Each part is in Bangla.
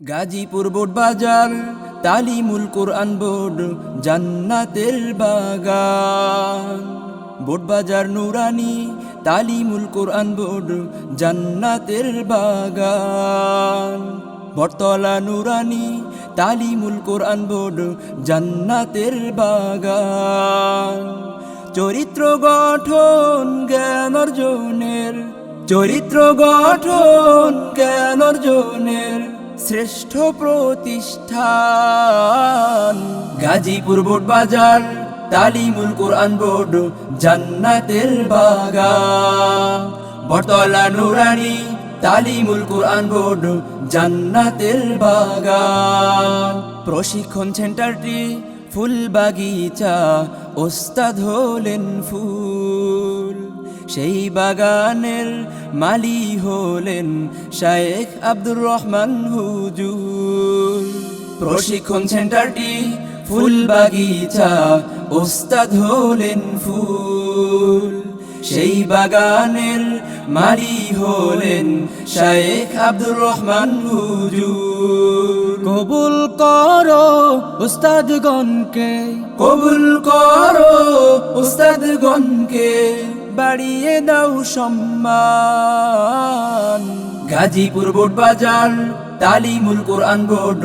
গাজীপুর বোর্ড বাজার, তালিমুল কোরআন বোর্ড, জান্নাতের বাগান। বোর্ড বাজার নুরানি, তালিমুল কোরআন বোর্ড, জান্নাতের বাগান। বটতলা নুরানি, তালিমুল কোরআন বোর্ড, জান্নাতের বাগান। চরিত্র গঠন জ্ঞান অর্জনের, চরিত্র গঠন জ্ঞান অর্জনের শ্রেষ্ঠ প্রতিষ্ঠান। গাজীপুর বোর্ড বাজার, তালিমুল কোরআন বোর্ড, জান্নাতের বাগান। বটতলা নুরানি, তালিমুল কোরআন বোর্ড, জান্নাতের বাগান। প্রশিক্ষণ সেন্টারটি ফুল বাগিচা ওস্তাদ হলেন ফুল সেই বাগানের মালি হলেন শায়েখ আব্দুর রহমান হুজুর। প্রশিক্ষণ সেন্টারটি ফুল বাগিচা ওস্তাদ হলেন ফুল। সেই বাগানের মালি হলেন শায়েখ আব্দুর রহমান হুজুর। কবুল করো উস্তাদগণকে কবুল করো উস্তাদগণকে বাড়িয়ে দাও সম্মান। গাজীপুর বোর্ড বাজার, তালিমুল কোরআন বোর্ড,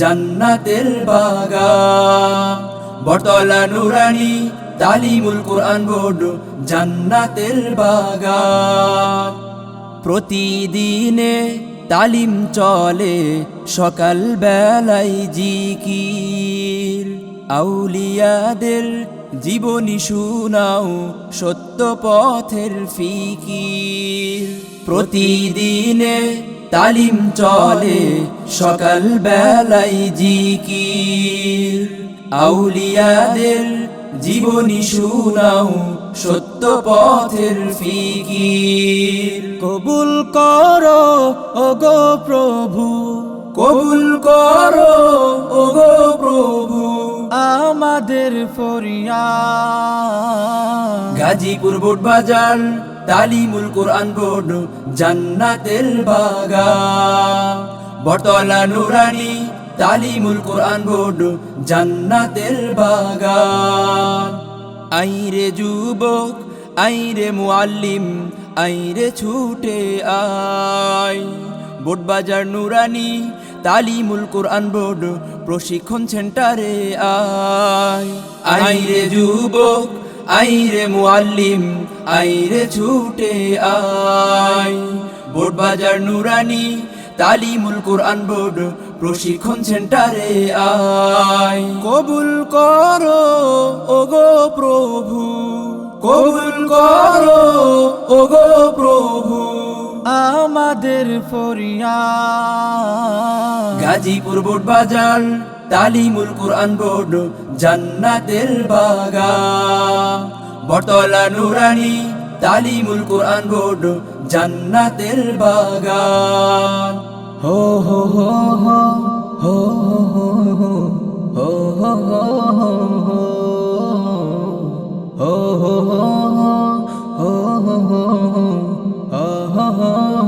জান্নাতের বাগান। বটতলা নুরানি, তালিমুল কোরআন বোর্ড, জান্নাতের বাগান। প্রতিদিনে তালিম চলে সকাল বেলায় জিকির। আউলিয়াদের জীবনী শুনাও সত্য পথের ফিকির। প্রতিদিনে তালিম চলে সকাল বেলায় জিকির। আউলিয়াদের জীবনী শুনাও সত্য পথের ফিকির। কবুল করো ওগো প্রভু। কবুল করো আমাদের ফরিয়া গাজীপুর বোর্ড বাজার, তালিমুল কোরআন বোর্ড, জান্নাতের বাগান। বটতলা নুরানি, তালিমুল কোরআন বোর্ড, জান্নাতের বাগান। আইরে যুবক, আইরে মুআল্লিম, আইরে ছুটে আয়। বোর্ড বাজার নুরানি তালিমুল কোরআন বোর্ড, প্রশিক্ষণ সেন্টারে আয়। আইরে যুবক আইরে মুআল্লিম আইরে ছুটে আয়। বোর্ড বাজার নুরানি, তালিমুল কোরআন বোর্ড, প্রশিক্ষণ সেন্টারে আয়। কবুল করো, ওগো প্রভু। কবুল করো, ওগো প্রভু। আমাদের ফরিয়া গাজীপুর বোর্ড বাজার তালিমুল কোরআন বোর্ড জান্নাতের বাগা বটলা নুরানি তালিমুল কোরআন বোর্ড জান্নাতের বাগা হো হো হো হো হো হো হো। oh, oh, oh, oh.